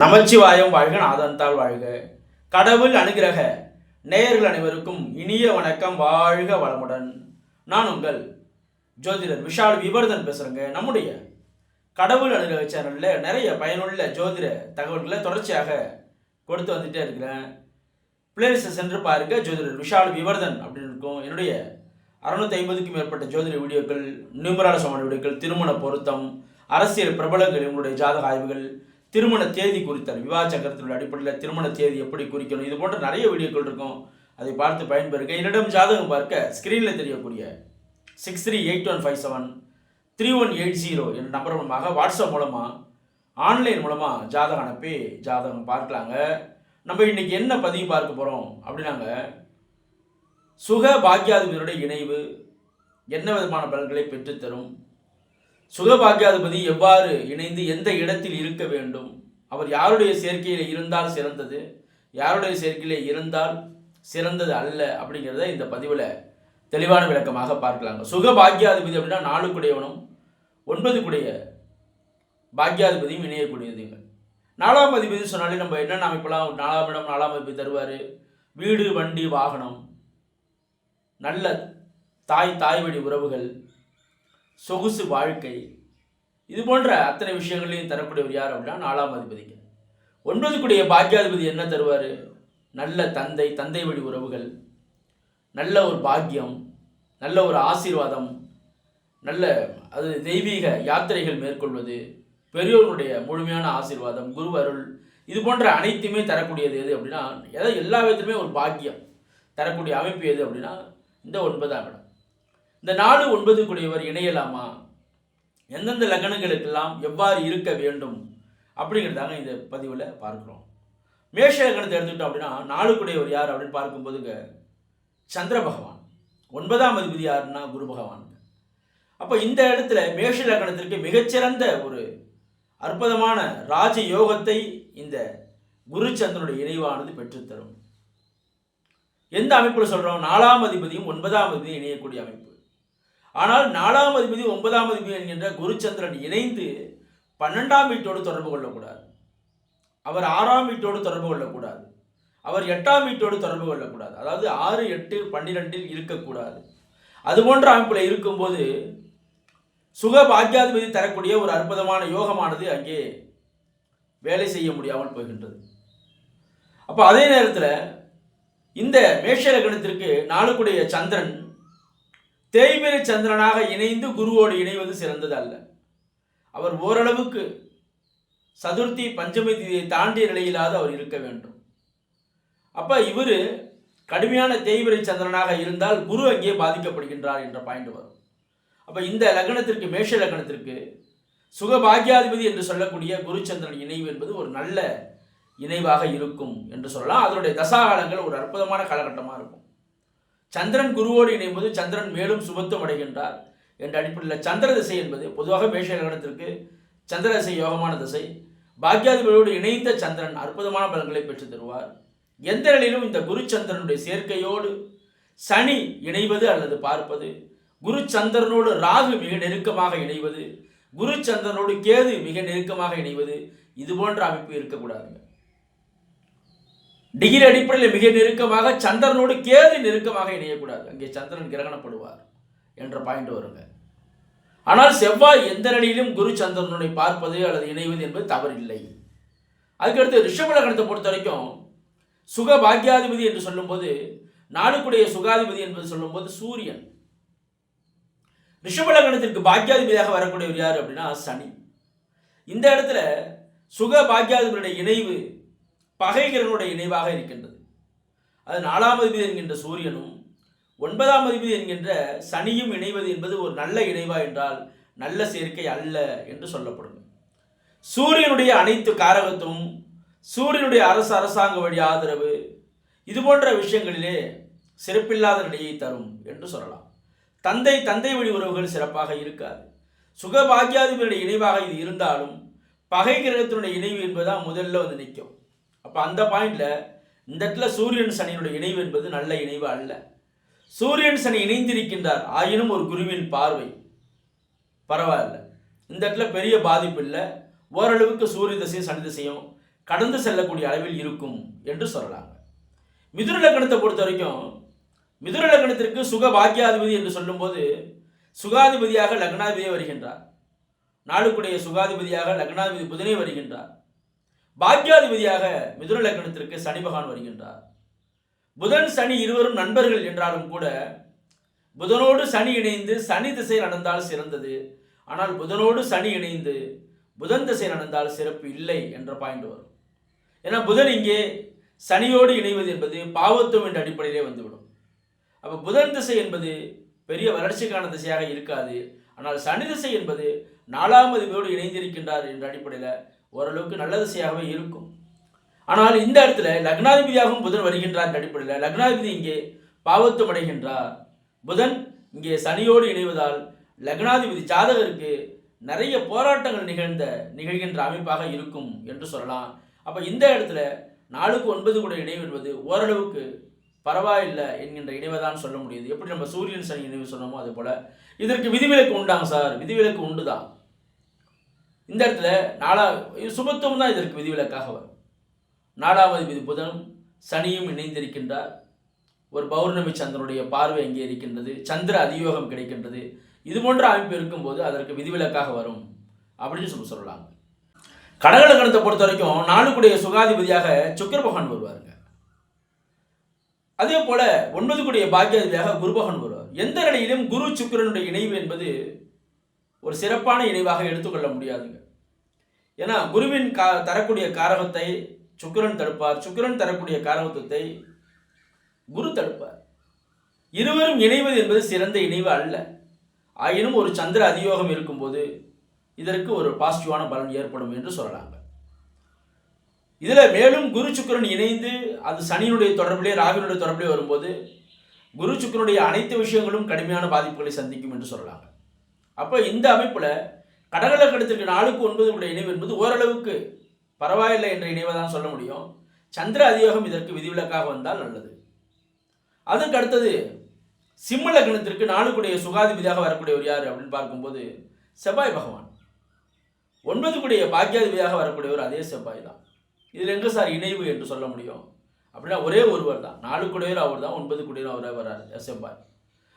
நமச்சிவாயம் வாழ்க நாதந்தாள் வாழ்க. கடவுள் அனுகிரக நேயர்கள் அனைவருக்கும் இனிய வணக்கம் வாழ்க வளமுடன். நான் உங்கள் ஜோதிடர் விஷால் விவர்தன் பேசுகிறேங்க நம்முடைய கடவுள் அனுகிரக சேனலில் நிறைய பயனுள்ள ஜோதிட தகவல்களை தொடர்ச்சியாக கொடுத்து வந்துட்டே இருக்கிறேன். பிளேலிஸ்ட்டை சென்று பாருங்க ஜோதிடர் விஷால் விவர்தன் அப்படின்னு இருக்கும். என்னுடைய அறுநூத்தி ஐம்பதுக்கும் மேற்பட்ட ஜோதிட வீடியோக்கள் நியூமரால சமான வீடியோக்கள் திருமண பொருத்தம் அரசியல் பிரபலங்கள் இவங்களுடைய ஜாதக ஆய்வுகள் திருமண தேதி குறித்தார். விவாக சக்கரத்தினுடைய அடிப்படையில் திருமண தேதி எப்படி குறிக்கணும் இது போன்ற நிறைய வீடியோக்கள் இருக்கும். அதை பார்த்து பயன்பெறுங்க. என்னிடம் ஜாதகம் பார்க்க ஸ்க்ரீனில் தெரியக்கூடிய six three eight one five seven three one eight zero என்ற நம்பர் மூலமாக வாட்ஸ்அப் மூலமாக ஆன்லைன் மூலமாக ஜாதகம் அனுப்பி ஜாதகம் பார்க்கலாங்க. நம்ம இன்றைக்கி என்ன பதிவு பார்க்க போகிறோம் அப்படின்னாங்க சுக பாக்கியாதிபதியுடைய இணைவு என்ன விதமான பலன்களை பெற்றுத்தரும் சுகபாக்கியாதிபதி எவ்வாறு இணைந்து எந்த இடத்தில் இருக்க வேண்டும்? அவர் யாருடைய சேர்க்கையில் இருந்தால் சிறந்தது? யாருடைய சேர்க்கையில் இருந்தால் சிறந்தது அல்ல அப்படிங்கிறத இந்த பதிவில் தெளிவான விளக்கமாக பார்க்கலாங்க. சுக பாக்கியாதிபதி அப்படின்னா நாலு குடைவனம் ஒன்பதுக்குடைய பாக்கியாதிபதியும் இணையக்கூடியதுங்க நாலாம் அதிபதி சொன்னாலே நம்ம என்னென்ன அமைப்பெல்லாம் நாலாம் இடம் நாலாம் அதிபதி தருவார்? வீடு வண்டி வாகனம். நல்ல தாய் தாய் வழி உறவுகள். சொகுசு வாழ்க்கை. இது போன்ற அத்தனை விஷயங்களையும் தரக்கூடியவர் யார் அப்படின்னா நாலாம் அதிபதிக்கு ஒன்பதுக்குடைய பாக்கியாதிபதி என்ன தருவார்? நல்ல தந்தை தந்தை வழி உறவுகள் நல்ல ஒரு பாக்கியம் நல்ல ஒரு ஆசீர்வாதம் நல்ல அது தெய்வீக யாத்திரைகள் மேற்கொள்வது பெரியோர்களுடைய முழுமையான ஆசீர்வாதம் குரு அருள் இது போன்ற அனைத்துமே தரக்கூடியது எது அப்படின்னா எதை எல்லா விதத்துலையுமே ஒரு பாக்கியம் தரக்கூடிய அமைப்பு எது அப்படின்னா இந்த ஒன்பதாம் இடம். இந்த நாலு ஒன்பது கூடியவர் இணையலாமா? எந்தெந்த லக்னங்களுக்கெல்லாம் எவ்வாறு இருக்க வேண்டும்? அப்படிங்கிறதாங்க இந்த பதிவில் பார்க்குறோம். மேஷ லக்னத்தை எடுத்துக்கிட்டோம் அப்படின்னா நாலு கூடியவர் யார் அப்படின்னு பார்க்கும்போதுங்க சந்திர பகவான். ஒன்பதாம் அதிபதி யாருன்னா குரு பகவான் அப்போ இந்த இடத்துல மேஷ லக்னத்திற்கு மிகச்சிறந்த ஒரு அற்புதமான ராஜ யோகத்தை இந்த குருச்சந்திரனுடைய இணைவானது பெற்றுத்தரும். எந்த அமைப்பில் சொல்கிறோம் நாலாம் அதிபதியும் ஒன்பதாம் அதிபதியும் இணையக்கூடிய அமைப்பு. ஆனால் நாலாம் அதிபதி ஒன்பதாம் அதிபதி என்கின்ற குருச்சந்திரன் இணைந்து பன்னெண்டாம் வீட்டோடு தொடர்பு கொள்ளக்கூடாது. அவர் ஆறாம் வீட்டோடு தொடர்பு கொள்ளக்கூடாது. அவர் எட்டாம் வீட்டோடு தொடர்பு கொள்ளக்கூடாது. அதாவது ஆறு எட்டு பன்னிரெண்டில் இருக்கக்கூடாது. அது போன்ற அமைப்பில் இருக்கும்போது சுக பாக்கியாதிபதி தரக்கூடிய ஒரு அற்புதமான யோகமானது அங்கே வேலை செய்ய முடியாமல் போகின்றது. அப்போ அதே நேரத்தில் இந்த மேஷ லக்னத்திற்கு நாளுக்குடைய சந்திரன் தேய்பிரை சந்திரனாக இணைந்து குருவோடு இணைவது சிறந்தது அல்ல. அவர் ஓரளவுக்கு சதுர்த்தி பஞ்சமி திதியை தாண்டிய நிலையிலாவது அவர் இருக்க வேண்டும். அப்போ இவர் கடுமையான தேய்பிரை சந்திரனாக இருந்தால் குரு அங்கே பாதிக்கப்படுகின்றார் என்ற பாயிண்ட் வரும். அப்போ இந்த லக்னத்திற்கு மேஷ லக்னத்திற்கு சுகபாகியாதிபதி என்று சொல்லக்கூடிய குருச்சந்திரன் இணைவு என்பது ஒரு நல்ல இணைவாக இருக்கும் என்று சொல்லலாம். அதனுடைய தசாகாலங்கள் ஒரு அற்புதமான காலகட்டமாக இருக்கும். சந்திரன் குருவோடு இணையும்போது சந்திரன் மேலும் சுபத்துவம் அடைகின்றார் என்ற அடிப்படையில் சந்திர திசை என்பது பொதுவாக மேஷ லக்னத்திற்கு சந்திர திசை யோகமான திசை. பாக்யாதிபதியோடு இணைந்த சந்திரன் அற்புதமான பலன்களை பெற்றுத் தருவார். எந்த நிலையிலும் இந்த குரு சந்திரனுடைய சேர்க்கையோடு சனி இணைவது அல்லது பார்ப்பது குரு சந்திரனோடு ராகு மிக நெருக்கமாக இணைவது குரு சந்திரனோடு கேது மிக நெருக்கமாக இணைவது இது போன்ற அமைப்பு இருக்கக்கூடாதுங்க டிகிரி அடிப்படையில் மிக நெருக்கமாக சந்திரனோடு கேது நெருக்கமாக இணையக்கூடாது. அங்கே சந்திரன் கிரகணப்படுவார் என்ற பாயிண்ட் வருங்க. ஆனால் செவ்வாய் எந்த நிலையிலும் குரு சந்திரனுடைய பார்ப்பது அல்லது இணைவது என்பது தவறில்லை. அதுக்கடுத்து ரிஷபல கணத்தை பொறுத்த வரைக்கும் சுக பாக்கியாதிபதி என்று சொல்லும்போது நாடுக்குடைய சுகாதிபதி என்பது சொல்லும்போது சூரியன். ரிஷபல கணத்திற்கு பாக்கியாதிபதியாக வரக்கூடியவர் யார் அப்படின்னா சனி. இந்த இடத்துல சுக பாக்கியாதிபதியுடைய இணைவு பகைகிரனுடைய இணைவாக இருக்கின்றது. அது நாலாம் அதிபதி என்கின்ற சூரியனும் ஒன்பதாம் அதிபதி என்கின்ற சனியும் இணைவது என்பது ஒரு நல்ல இணைவா என்றால் நல்ல சேர்க்கை அல்ல என்று சொல்லப்படும். சூரியனுடைய அனைத்து காரகத்தும் சூரியனுடைய அரசு அரசாங்க வழி ஆதரவு இது போன்ற விஷயங்களிலே சிறப்பில்லாத நிலையை தரும் என்று சொல்லலாம். தந்தை தந்தை வழி உறவுகள் சிறப்பாக இருக்காது. சுகபாகியாதிபதியுடைய இணைவாக இது இருந்தாலும் பகை கிரகத்தினுடைய இணைவு என்பதுதான் முதல்ல வந்து நிற்கும். அப்போ அந்த பாயிண்டில் இந்த இடத்துல சூரியன் சனியினுடைய இணைவு என்பது நல்ல இணைவு அல்ல. சூரியன் சனி இணைந்திருக்கின்றார் ஆயினும் ஒரு குருவின் பார்வை பரவாயில்ல. இந்த இடத்துல பெரிய பாதிப்பு இல்லை. ஓரளவுக்கு சூரிய திசையும் சனி திசையும் கடந்து செல்லக்கூடிய அளவில் இருக்கும் என்று சொல்லலாங்க. மிதுர லக்கணத்தை பொறுத்த வரைக்கும் மிதுர லக்கணத்திற்கு சுக பாக்கியாதிபதி என்று சொல்லும்போது சுகாதிபதியாக லக்னாதிபதியே வருகின்றார். நாளுக்குடைய சுகாதிபதியாக லக்னாதிபதி புதனே வருகின்றார். பாக்கியாதிபதியாக மிதுன லக்னத்திற்கு சனி பகவான் வருகின்றார். புதன் சனி இருவரும் நண்பர்கள் என்றாலும் கூட புதனோடு சனி இணைந்து சனி திசை நடந்தால் சிறந்தது. ஆனால் புதனோடு சனி இணைந்து புதன் திசை நடந்தால் சிறப்பு இல்லை என்ற பாயிண்ட் வரும். ஏன்னா புதன் இங்கே சனியோடு இணைவது என்பது பாவத்துவம் என்ற அடிப்படையிலே வந்துவிடும். அப்போ புதன் திசை என்பது பெரிய வளர்ச்சிக்கான திசையாக இருக்காது. ஆனால் சனி திசை என்பது நாலாம் அதிபதியோடு இணைந்திருக்கின்றார் என்ற அடிப்படையில் ஓரளவுக்கு நல்ல திசையாகவே இருக்கும். ஆனால் இந்த இடத்துல லக்னாதிபதியாகவும் புதன் வருகின்றார் அடிப்படையில். லக்னாதிபதி இங்கே பாவத்துவம் அடைகின்றார். புதன் இங்கே சனியோடு இணைவதால் லக்னாதிபதி ஜாதகருக்கு நிறைய போராட்டங்கள் நிகழ்ந்த நிகழ்கின்ற அமைப்பாக இருக்கும் என்று சொல்லலாம். அப்போ இந்த இடத்துல நாலுக்கு ஒன்பது கூட இணைவு என்பது ஓரளவுக்கு பரவாயில்லை என்கின்ற இணைவை தான் சொல்ல முடியுது. எப்படி நம்ம சூரியன் சனி இணைவு சொன்னோமோ அதே போல். இதற்கு விதிவிலக்கு உண்டாங்க சார். விதிவிலக்கு உண்டு தான் இந்த இடத்துல நாலா இது சுபத்துவம் தான் இதற்கு விதிவிலக்காக வரும். நாலாவது விதி புதனும் சனியும் இணைந்திருக்கின்றார். ஒரு பௌர்ணமி சந்திரனுடைய பார்வை எங்கே இருக்கின்றது. சந்திர அதியோகம் கிடைக்கின்றது. இது போன்ற அமைப்பு இருக்கும்போது அதற்கு விதிவிலக்காக வரும். அப்படின்னு சொல்லி சொல்லலாம் கடகலக்கணத்தை பொறுத்த வரைக்கும் நாளுக்குடைய சுகாதிபதியாக சுக்கர பகவான் வருவாருங்க. அதே போல ஒன்பது கூடிய பாக்கியாதிபதியாக குரு பகவான் வருவார். எந்த நிலையிலும் குரு சுக்கிரனுடைய இணைவு என்பது ஒரு சிறப்பான இணைவாக எடுத்துக்கொள்ள முடியாதுங்க. ஏன்னா குருவின் கா தரக்கூடிய காரகத்தை சுக்கிரன் தடுப்பார். சுக்கிரன் தரக்கூடிய காரகத்தை குரு தடுப்பார். இருவரும் இணைவது என்பது சிறந்த இணைவு அல்ல. ஆயினும் ஒரு சந்திர அதியோகம் இருக்கும்போது இதற்கு ஒரு பாசிட்டிவான பலன் ஏற்படும் என்று சொல்லலாங்க. இதில் மேலும் குரு சுக்கிரன் இணைந்து அது சனியினுடைய தொடர்பிலே ராகுனுடைய தொடர்பிலே வரும்போது குரு சுக்கிரனுடைய அனைத்து விஷயங்களும் கடுமையான பாதிப்புகளை சந்திக்கும் என்று சொல்லலாங்க. அப்போ இந்த அமைப்பில் கடகலக்கணத்திற்கு நாளுக்கு ஒன்பது உடைய இணைவு என்பது ஓரளவுக்கு பரவாயில்லை என்ற இணைவை தான் சொல்ல முடியும். சந்திர அதியோகம் இதற்கு விதிவிலக்காக வந்தால் நல்லது. அதுக்கு அடுத்தது சிம்ம லக்னத்திற்கு நாளுக்குடைய சுகாதிபதியாக வரக்கூடியவர் யார் அப்படின்னு பார்க்கும்போது செவ்வாய் பகவான். ஒன்பது பாக்கியாதிபதியாக வரக்கூடியவர் அதே செவ்வாய் தான். இதில் எங்கே சார் இணைவு என்று சொல்ல முடியும்? அப்படின்னா ஒரே ஒருவர் தான். நாலு குடையர் அவர் தான் ஒன்பது குடையர் அவரே வராரு செவ்வாய்.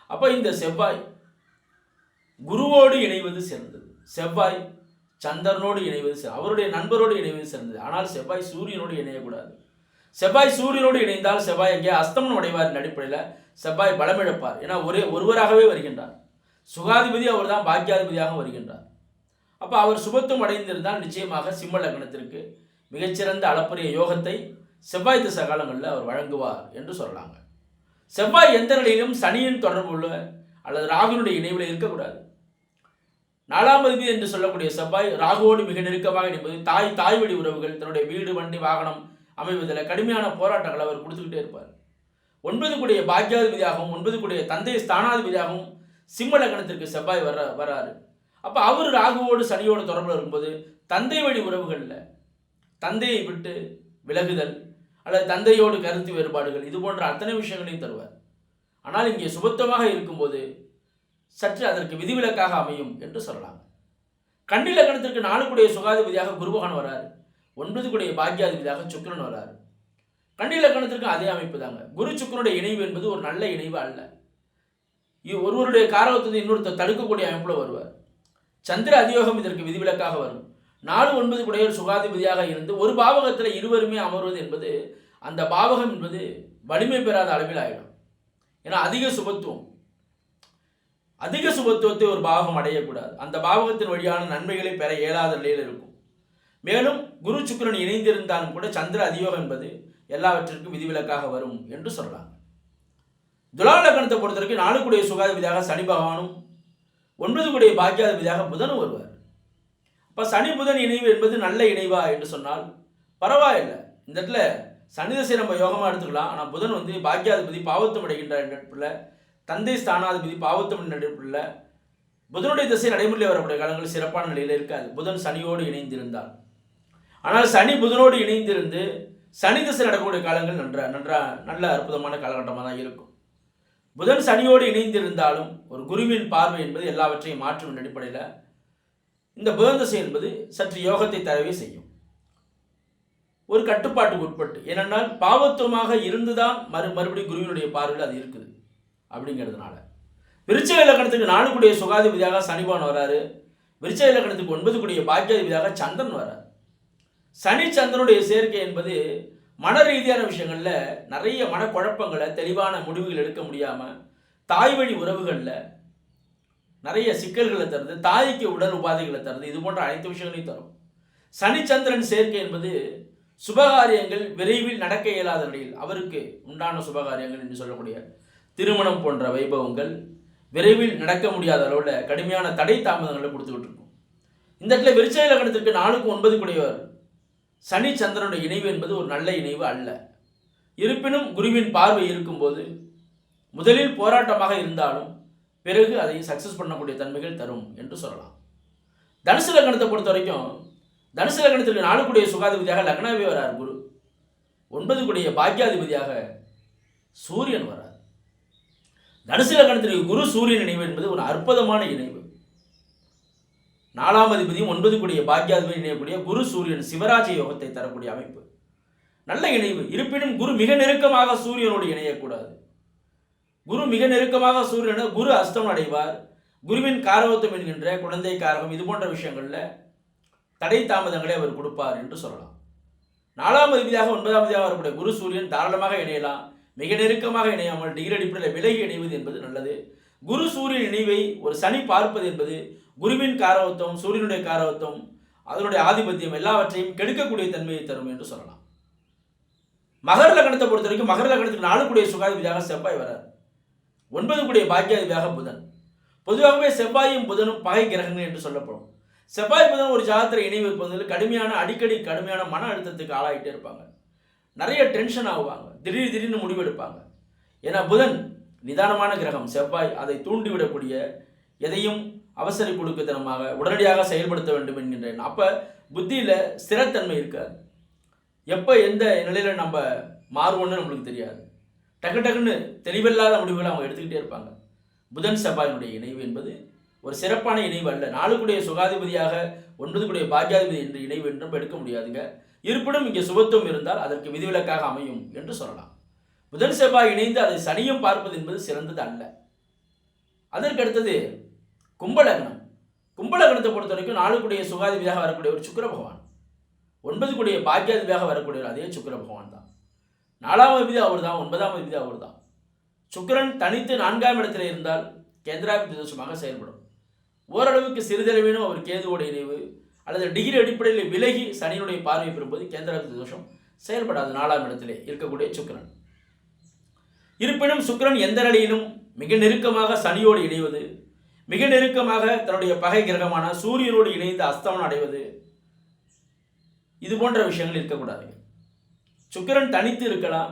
அப்போ இந்த செவ்வாய் குருவோடு இணைவது சிறந்தது. செவ்வாய் சந்திரனோடு இணைவது அவருடைய நண்பரோடு இணைவது சிறந்தது. ஆனால் செவ்வாய் சூரியனோடு இணையக்கூடாது. செவ்வாய் சூரியனோடு இணைந்தால் செவ்வாய் எங்கே அஸ்தமனம் அடைவார் அடிப்படையில் செவ்வாய் பலமிழப்பார் ஏன்னா ஒரே ஒருவராகவே வருகின்றார். சுகாதிபதி அவர் தான் பாக்கியாதிபதியாக வருகின்றார். அப்போ அவர் சுபத்துவம் அடைந்திருந்தால் நிச்சயமாக சிம்ம லக்னத்திற்கு மிகச்சிறந்த அளப்பரிய யோகத்தை செவ்வாய் திசை காலங்களில் அவர் வழங்குவார் என்று சொல்லலாங்க. செவ்வாய் எந்த நிலையிலும் சனியின் தொடர்பு உள்ள அல்லது ராகுனுடைய இணைவில் இருக்கக்கூடாது. நாலாம் அதிபதி என்று சொல்லக்கூடிய செவ்வாய் ராகுவோடு மிக நெருக்கமாக என்பது தாய் தாய் வழி உறவுகள் தன்னுடைய வீடு வண்டி வாகனம் அமைவதில் கடுமையான போராட்டங்களை அவர் கொடுத்துக்கிட்டே இருப்பார். ஒன்பது கூடிய பாக்கியாதிபதியாகவும் ஒன்பது கூடிய தந்தை ஸ்தானாதிபதியாகவும் சிம்ம லக்னத்திற்கு செவ்வாய் வர வராரு அப்போ அவர் ராகுவோடு சனியோடு தொடர்பில் இருக்கும்போது தந்தை வழி உறவுகளில் தந்தையை விட்டு விலகுதல் அல்லது தந்தையோடு கருத்து வேறுபாடுகள் இது போன்ற அத்தனை விஷயங்களையும் தருவார். ஆனால் இங்கே சுபத்தமாக இருக்கும்போது சற்று அதற்கு விதிவிலக்காக அமையும் என்று சொல்லலாம். கன்னி லக்னத்திற்கு நாலுக்குடைய சுகாதிபதியாக குருபகன் வராரு. ஒன்பது கூடிய பாக்கியாதிபதியாக சுக்கரன் வராரு. கன்னி லக்னத்திற்கு அதே அமைப்பு தாங்க. குரு சுக்கரனுடைய இணைவு என்பது ஒரு நல்ல இணைவு அல்ல. ஒருவருடைய காரகத்தை இன்னொருத்தர் தடுக்கக்கூடிய அமைப்பில் வருவார். சந்திர அதியோகம் இதற்கு விதிவிலக்காக வரும். நாலு ஒன்பது குடையர் சுகாதிபதியாக இருந்து ஒரு பாவகத்தில் இருவருமே அமர்வது என்பது அந்த பாவகம் என்பது வலிமை பெறாத அளவில் ஆயிடும். ஏன்னா அதிக சுபத்துவம். அதிக சுபத்துவத்தை ஒரு பாவகம் அடையக்கூடாது. அந்த பாவகத்தின் வழியான நன்மைகளை பெற இயலாத நிலையில் இருக்கும். மேலும் குரு சுக்கிரன் இணைந்திருந்தாலும் கூட சந்திர அதியோகம் என்பது எல்லாவற்றிற்கும் விதிவிலக்காக வரும் என்று சொல்லலாம். துலா லக்னத்தை பொறுத்தவரைக்கும் நாலுக்குடைய சுகாதிபதியாக சனி பகவானும் ஒன்பது கூடிய பாக்கியாதிபதியாக புதனும் வருவார். அப்போ சனி புதன் இணைவு என்பது நல்ல இணைவா என்று சொன்னால் பரவாயில்லை. இந்த இடத்துல சனி நம்ம யோகமாக எடுத்துக்கலாம். ஆனால் புதன் வந்து பாக்கியாதிபதி பாவத்தம் அடைகின்ற என்ற தந்தை ஸ்தானாதிபதி பாவத்தம் நட்பில் புதனுடைய திசை நடைமுறையில் வரக்கூடிய காலங்கள் சிறப்பான நிலையில் இருக்காது. புதன் சனியோடு இணைந்திருந்தார். ஆனால் சனி புதனோடு இணைந்திருந்து சனி திசை நடக்கக்கூடிய காலங்கள் நன்றா நன்றா நல்ல அற்புதமான காலகட்டமாக தான் இருக்கும். புதன் சனியோடு இணைந்திருந்தாலும் ஒரு குருவின் பார்வை என்பது எல்லாவற்றையும் மாற்றும் அடிப்படையில் இந்த புதன் திசை என்பது சற்று யோகத்தை தரவே செய்யும். ஒரு கட்டுப்பாட்டுக்கு உட்பட்டு. ஏனென்றால் பாவத்துவமாக இருந்துதான் மறு மறுபடியும் குருவினுடைய பார்வையில் அது இருக்குது. அப்படிங்கிறதுனால. விருச்ச இலக்கணத்துக்கு நாலுக்குடைய சுகாதிபதியாக சனிபான் வராரு. விருச்ச இலக்கணத்துக்கு ஒன்பது கூடிய பாக்கியாதிபதியாக சந்திரன் வர்றார் சனி சந்திரனுடைய சேர்க்கை என்பது மன ரீதியான விஷயங்களில் நிறைய மனக்குழப்பங்களை தெளிவான முடிவுகள் எடுக்க முடியாமல் தாய் வழி உறவுகளில் நிறைய சிக்கல்களை தருது தாய்க்கு உடல் உபாதைகளை தருது இது போன்ற அனைத்து விஷயங்களையும் தரும். சனிச்சந்திரன் சேர்க்கை என்பது சுபகாரியங்கள் விரைவில் நடக்க இயலாத நிலையில் அவருக்கு உண்டான சுபகாரியங்கள் என்று சொல்லக்கூடிய திருமணம் போன்ற வைபவங்கள் விரைவில் நடக்க முடியாத அளவில் கடுமையான தடை தாமதங்களை கொடுத்துக்கிட்டு இருக்கும் இந்த இடத்துல விருச்சய லக்னத்திற்கு நாளுக்கு ஒன்பது குடையவர் சனி சந்திரனுடைய இணைவு என்பது ஒரு நல்ல இணைவு அல்ல. இருப்பினும் குருவின் பார்வை இருக்கும்போது முதலில் போராட்டமாக இருந்தாலும் பிறகு அதை சக்ஸஸ் பண்ணக்கூடிய தன்மைகள் தரும் என்று சொல்லலாம். தனுசு லக்னத்தை பொறுத்த வரைக்கும் தனுசு லக்னத்திற்கு நாளுக்குடைய சுகாதிபதியாக லக்னாவே வரார் குரு. ஒன்பது கூடிய பாக்கியாதிபதியாக சூரியன் வரார். தனுசு லக்னத்திற்கு குரு சூரியன் இணைவு என்பது ஒரு அற்புதமான இணைவு. நாலாம் அதிபதியும் ஒன்பது கூடிய பாக்கியாதிபதி இணையக்கூடிய குரு சூரியன் சிவராஜ யோகத்தை தரக்கூடிய அமைப்பு. நல்ல இணைவு. இருப்பினும் குரு மிக நெருக்கமாக சூரியனோடு இணையக்கூடாது. குரு மிக நெருக்கமாக சூரியனை குரு அஸ்தம் அடைவார். குருவின் காரவத்தம் என்கின்ற குழந்தை காரகம் இது போன்ற விஷயங்களில் தடை தாமதங்களை அவர் கொடுப்பார் என்று சொல்லலாம். நாலாம் அதிபதியாக ஒன்பதாம் அதிபதியாக வரக்கூடிய குரு சூரியன் தாராளமாக இணையலாம். மிக நெருக்கமாக இணையாமல் டிகிரி அடிப்படையில் விலகி இணைவது என்பது நல்லது. குரு சூரியன் இணைவை ஒரு சனி பார்ப்பது என்பது குருவின் காரவத்தம் சூரியனுடைய காரவத்தம் அதனுடைய ஆதிபத்தியம் எல்லாவற்றையும் கெடுக்கக்கூடிய தன்மையை தரும் என்று சொல்லலாம். மகர லக்னத்தை பொறுத்த வரைக்கும் மகர லக்னத்துக்கு நாலு கூடிய சுகாதிபதியாக செவ்வாய் வரார். ஒன்பது கூடிய பாக்கியாதிபதியாக புதன். பொதுவாகவே செவ்வாயும் புதனும் பகை கிரகங்கள் என்று சொல்லப்படும். செவ்வாய் புதன் ஒரு ஜாதகத்தில் இணைவு இருப்பதில் கடுமையான அடிக்கடி கடுமையான மன அழுத்தத்துக்கு ஆளாகிட்டே இருப்பாங்க. நிறைய டென்ஷன் ஆகுவாங்க. திடீர் திடீர்னு முடிவெடுப்பாங்க. ஏன்னா புதன் நிதானமான கிரகம். செவ்வாய் அதை தூண்டிவிடக்கூடிய எதையும் அவசர கொடுக்கத்தனமாக உடனடியாக செயல்படுத்த வேண்டும் என்கின்றேன். அப்போ புத்தியில் ஸ்திரத்தன்மை இருக்காது. எப்போ எந்த நிலையில் நம்ம மாறுவோன்னு நம்மளுக்கு தெரியாது. டக்கு டக்குன்னு தெளிவில்லாத முடிவுகளை அவங்க எடுத்துக்கிட்டே இருப்பாங்க. புதன் செவ்வாயினுடைய இணைவு என்பது ஒரு சிறப்பான இணைவு அல்ல. நாளுக்குடைய சுகாதிபதியாக ஒன்பதுக்குடைய பாக்கியாதிபதி என்று இணைவு என்றும் எடுக்க முடியாதுங்க. இருப்பினும் இங்கே சுபத்துவம் இருந்தால் அதற்கு விதிவிலக்காக அமையும் என்று சொல்லலாம். புதன் செவ்வாய் இணைந்து அதை சனியும் பார்ப்பது என்பது சிறந்தது அல்ல. அதற்கு அடுத்தது கும்பலக்னம் கும்பலக்னத்தை பொறுத்த வரைக்கும் கூடிய சுகாதிபதியாக வரக்கூடிய ஒரு சுக்கிர பகவான். ஒன்பது கூடிய பாக்கியாதிபதியாக வரக்கூடியவர் அதே சுக்கிர பகவான் தான். நாலாம் அதிபதி அவர் தான் ஒன்பதாம் அதிபதி அவர் தான். சுக்கிரன் தனித்து நான்காம் இடத்தில் இருந்தால் கேந்திராபி தோஷமாக செயல்படும். ஓரளவுக்கு சிறிதளவேனும் அவர் கேதுவோட இணைவு அல்லது டிகிரி அடிப்படையில் விலகி சனியினுடைய பார்வை பெறும்போது கேந்திராபதி தோஷம் செயல்படாது நாலாம் இடத்திலே இருக்கக்கூடிய சுக்கிரன். இருப்பினும் சுக்கிரன் எந்த நிலையிலும் மிக நெருக்கமாக சனியோடு இணைவது மிக நெருக்கமாக தன்னுடைய பகை கிரகமான சூரியனோடு இணைந்து அஸ்தமனம் அடைவது இது போன்ற விஷயங்கள் இருக்கக்கூடாது. சுக்கிரன் தனித்து இருக்கலாம்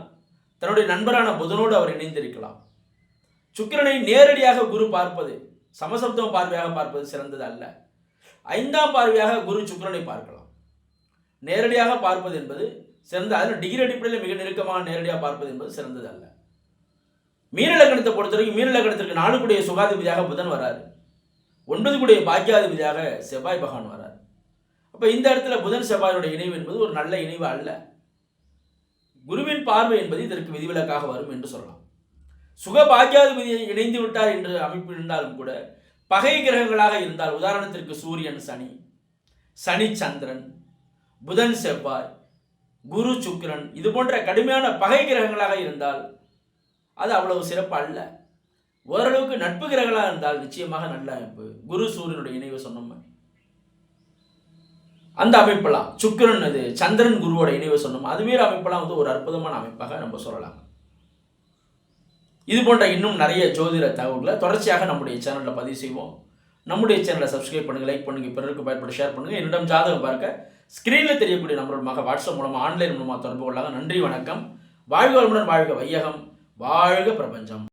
தன்னுடைய நண்பரான புதனோடு அவர் இணைந்திருக்கலாம். சுக்கிரனை நேரடியாக குரு பார்ப்பது சமசப்தம் பார்வையாக பார்ப்பது சிறந்தது அல்ல ஐந்தாம் பார்வையாக குரு சுக்கரனை பார்க்கலாம். நேரடியாக பார்ப்பது என்பது சிறந்த அதில் டிகிரி அடிப்படையில் மிக நெருக்கமாக நேரடியாக பார்ப்பது என்பது சிறந்தது அல்ல. மீனலக்கணத்தை பொறுத்தவரைக்கும் மீனலக்கணத்திற்கு நாலு கூடிய சுகாதிபதியாக புதன் வராரு. ஒன்பது கூடிய பாக்கியாதிபதியாக செவ்வாய் பகவான் வரார். அப்போ இந்த இடத்துல புதன் செவ்வாயுடைய இணைவு என்பது ஒரு நல்ல இணைவு அல்ல. குருவின் பார்வை என்பது இதற்கு விதிவிலக்காக வரும் என்று சொல்லலாம். சுக பாக்கியாதிபதியை இணைந்து விட்டார் என்று அமைப்பு இருந்தாலும் கூட பகை கிரகங்களாக இருந்தால் உதாரணத்திற்கு சூரியன் சனி சனி சந்திரன் புதன் செவ்வாய் குரு சுக்கிரன் இது போன்ற கடுமையான பகை கிரகங்களாக இருந்தால் அது அவ்வளவு சிறப்பு அல்ல. ஓரளவுக்கு நட்பு கிரகங்களாக இருந்தால் நிச்சயமாக நல்ல அமைப்பு. குரு சூரியனுடைய இணைவு சொன்னோம் அந்த அமைப்பெல்லாம் சுக்கிரன் அது சந்திரன் குருவோட இணைவு சொன்னோம் அதுவே அமைப்பெல்லாம் வந்து ஒரு அற்புதமான அமைப்பாக நம்ம சொல்லலாம். இது போன்ற இன்னும் நிறைய ஜோதிட தகவல்களை தொடர்ச்சியாக நம்முடைய சேனலில் பதிவு செய்வோம். நம்முடைய சேனலை சப்ஸ்கிரைப் பண்ணுங்கள் லைக் பண்ணுங்கள் பிறருக்கு பயன்பட ஷேர் பண்ணுங்கள் என்னிடம் ஜாதகம் பார்க்க ஸ்க்ரீனில் தெரியக்கூடிய நம்பருமாக வாட்ஸ்அப் மூலமாக ஆன்லைன் மூலமாக தொடர்பு கொள்ளாங்க நன்றி வணக்கம். வாழ்க வளமுடன் வாழ்க வையகம். வாழ்க பிரபஞ்சம்.